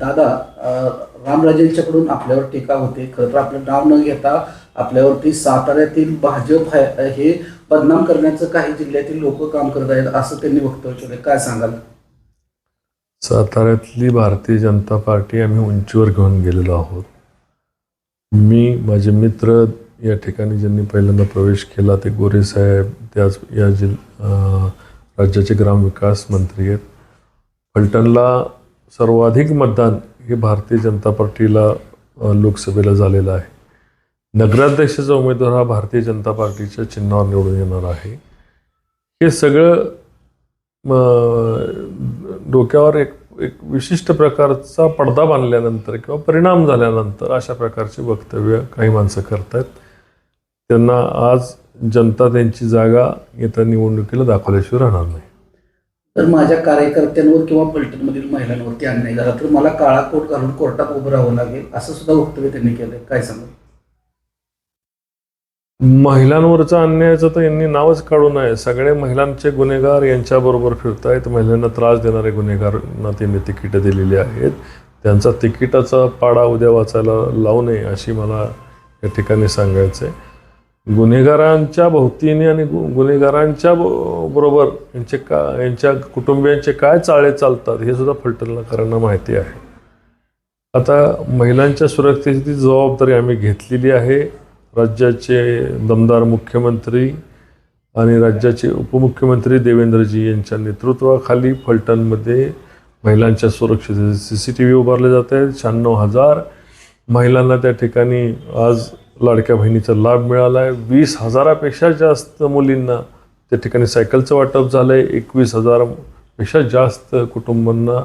दादा रामराजेंच्याकडून आपल्यावर टीका होते. खरं तर आपलं नाव न घेता आपल्यावरती साताऱ्यातील भाजप आहे हे बदनाम करण्याचं काही जिल्ह्यातील लोक काम करत आहेत असं त्यांनी वक्तव्य केलं काय सांगाल? साताऱ्यातली भारतीय जनता पार्टी आम्ही उंचीवर घेऊन गेलेलो आहोत. मी माझे मित्र या ठिकाणी ज्यांनी पहिल्यांदा प्रवेश केला ते गोरेसाहेब त्याच या जिल राज्याचे ग्रामविकास मंत्री आहेत. फलटणला सर्वाधिक मतदान हे भारतीय जनता पार्टीला लोकसभेला झालेलं आहे. नगराध्यक्षाचा उमेदवार हा भारतीय जनता पार्टीच्या चिन्हावर निवडून येणार आहे. हे सगळं डोक्यावर एक एक विशिष्ट प्रकारचा पडदा बांधल्यानंतर किंवा परिणाम झाल्यानंतर अशा प्रकारची वक्तव्य काही माणसं करतायत. त्यांना आज जनता त्यांची जागा येत्या निवडणुकीला दाखवल्याशिवाय राहणार नाही. तर माझ्या कार्यकर्त्यांवर किंवा पलटणमधील महिलांवरती अन्याय झाला तर मला काळा कोट घालून कोर्टात उभं राहावं लागेल असं सुद्धा वक्तव्य त्यांनी केलंय. काय सांगा महिलांवरचा अन्यायाचं तर यांनी नावच काढू नये. सगळे महिलांचे गुन्हेगार यांच्याबरोबर फिरतायत. महिलांना त्रास देणारे गुन्हेगारांना त्यांनी तिकीटं दिलेली आहेत. त्यांचा तिकिटाचा पाडा उद्या वाचायला लावू नये अशी मला या ठिकाणी सांगायचं आहे गुन्हेगारांच्या भोवतीने आणि गु गुन्हेगारांच्या ब- बरोबर यांचे का यांच्या कुटुंबियांचे काय चाळे चालतात हे सुद्धा फलटणकरांना माहिती आहे. आता महिलांच्या सुरक्षेची ती जबाबदारी आम्ही घेतलेली आहे. राज्याचे दमदार मुख्यमंत्री आणि राज्याचे उपमुख्यमंत्री देवेंद्रजी यांच्या नेतृत्वाखाली फलटणमध्ये महिलांच्या सुरक्षेचे सी सी टी व्ही उभारले जात आहेत. शहाण्णव हजार महिलांना त्या ठिकाणी आज लाडक्या बहिणीचा लाभ मिळाला आहे वीस हजारापेक्षा जास्त मुलींना त्या ठिकाणी सायकलचं वाटप झालं आहे एकवीस हजारापेक्षा जास्त कुटुंबांना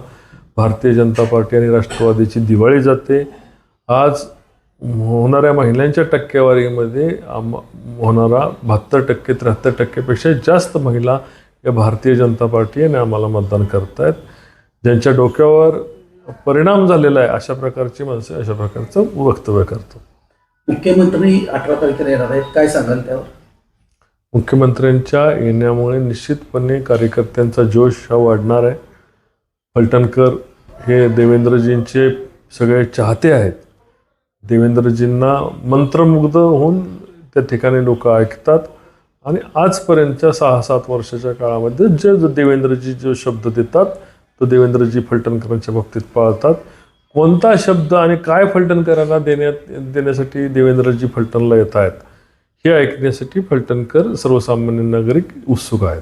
भारतीय जनता पार्टी आणि राष्ट्रवादीची दिवाळी जाते. आज होणाऱ्या महिलांच्या टक्केवारीमध्ये आम होणारा बहात्तर टक्के त्र्याहत्तर टक्केपेक्षा जास्त महिला या भारतीय जनता पार्टी आणि आम्हाला मतदान करत आहेत ज्यांच्या डोक्यावर परिणाम झालेला आहे अशा प्रकारची माणसं अशा प्रकारचं वक्तव्य करतात. मुख्यमंत्री अठरा तारखेला येणार आहेत. काय सांगाल त्यावर? मुख्यमंत्र्यांच्या येण्यामुळे निश्चितपणे कार्यकर्त्यांचा जोश हा वाढणार आहे. फलटणकर हे देवेंद्रजींचे सगळे चाहते आहेत. देवेंद्रजींना मंत्रमुग्ध होऊन त्या ठिकाणी लोक ऐकतात आणि आजपर्यंतच्या सहा सात वर्षाच्या काळामध्ये जे जो देवेंद्रजी जो शब्द देतात तो देवेंद्रजी फलटणकरांच्या बाबतीत पाळतात. कोणता शब्द आणि काय फलटणकरांना देण्यात देण्यासाठी देवेंद्रजी फलटणला येत आहेत हे ऐकण्यासाठी फलटणकर सर्वसामान्य नागरिक उत्सुक आहेत.